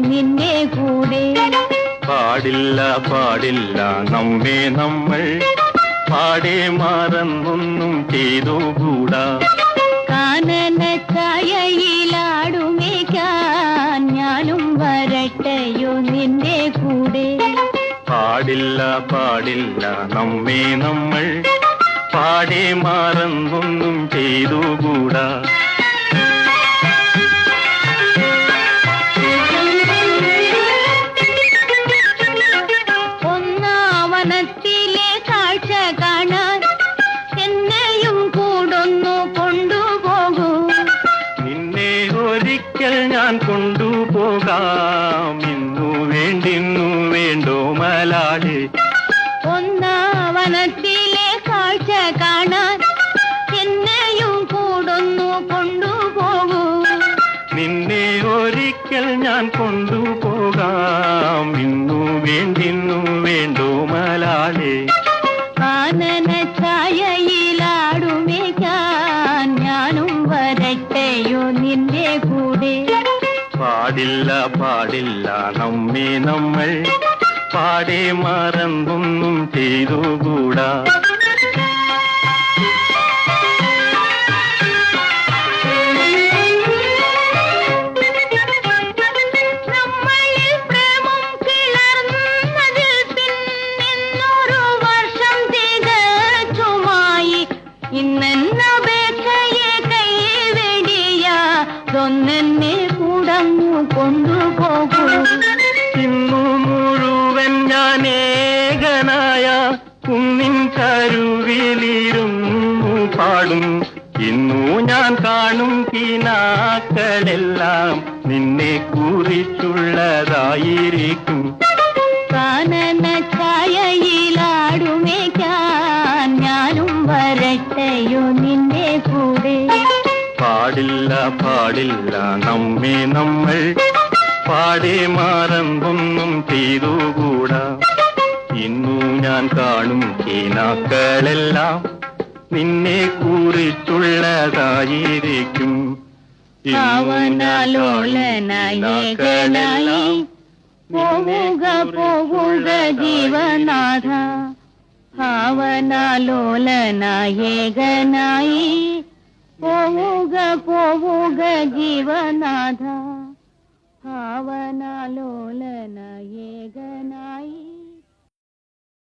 നിന്നെ കൂടെ. പാടില്ല പാടില്ല നമ്മെ നമ്മൾ. പാടെ മറന്നൊന്നും ചെയ്തു കൂടാ ചായയിലാടുമേക്കാൻ ഞാനും വരട്ടയോ നിന്റെ കൂടെ. പാടില്ല പാടില്ല നമ്മേ നമ്മൾ. പാടെ ചെയ്തു കൂടാ കാഴ്ച കാണാൻ എന്നെയും കൂടൊന്നു കൊണ്ടുപോകൂ. നിന്നെ ഒരിക്കൽ ഞാൻ കൊണ്ടുപോകാം. ഇന്നു വേണ്ടിന്നു വേണ്ടോ മലാളി ഒന്നാവനത്തിലെ കാഴ്ച കാണാൻ എന്നെയും കൂടൊന്നു കൊണ്ടുപോകൂ. നിന്നെ ഒരിക്കൽ ഞാൻ കൊണ്ടുപോകാം. ഇന്നു വേണ്ടിന്നു വേണ്ടോ മലാളെ നിന്റെ കൂടെ. പാടില്ല പാടില്ല നമ്മേ നമ്മൾ. പാടെ മറന്നൊന്നും ചെയ്തുകൂടാ. കൈവെടിയാതൊന്നെന്നെ കൂടങ്ങു കൊണ്ടുപോകൂ. ഇന്നു മുഴുവൻ ഞാൻ ഏകനായ കുന്നിൻ കരുവിലിരുന്നു പാടും. ഇന്നു ഞാൻ കാണും കിനാക്കളെല്ലാം നിന്നെ കുറിച്ചുള്ളതായിരിക്കും. കാനന ഛായയിലാടുമേക്കാൻ ഞാനും വരട്ടെയോ നിന്നെ പാടില്ല പാടില്ല. നമ്മെ നമ്മൾ പാടെ മാറമ്പൊന്നും ചെയ്തുകൂടാ. ഇന്നു ഞാൻ കാണും കീനാക്കളെല്ലാം നിന്നെ കുറിച്ചുള്ളതായിരിക്കും. പോവുക പോവുക ജീവനാഥ ഭാവനാലോലനായേകനായി പോവുക പോവുക ജീവനാഥ ഭാവനാ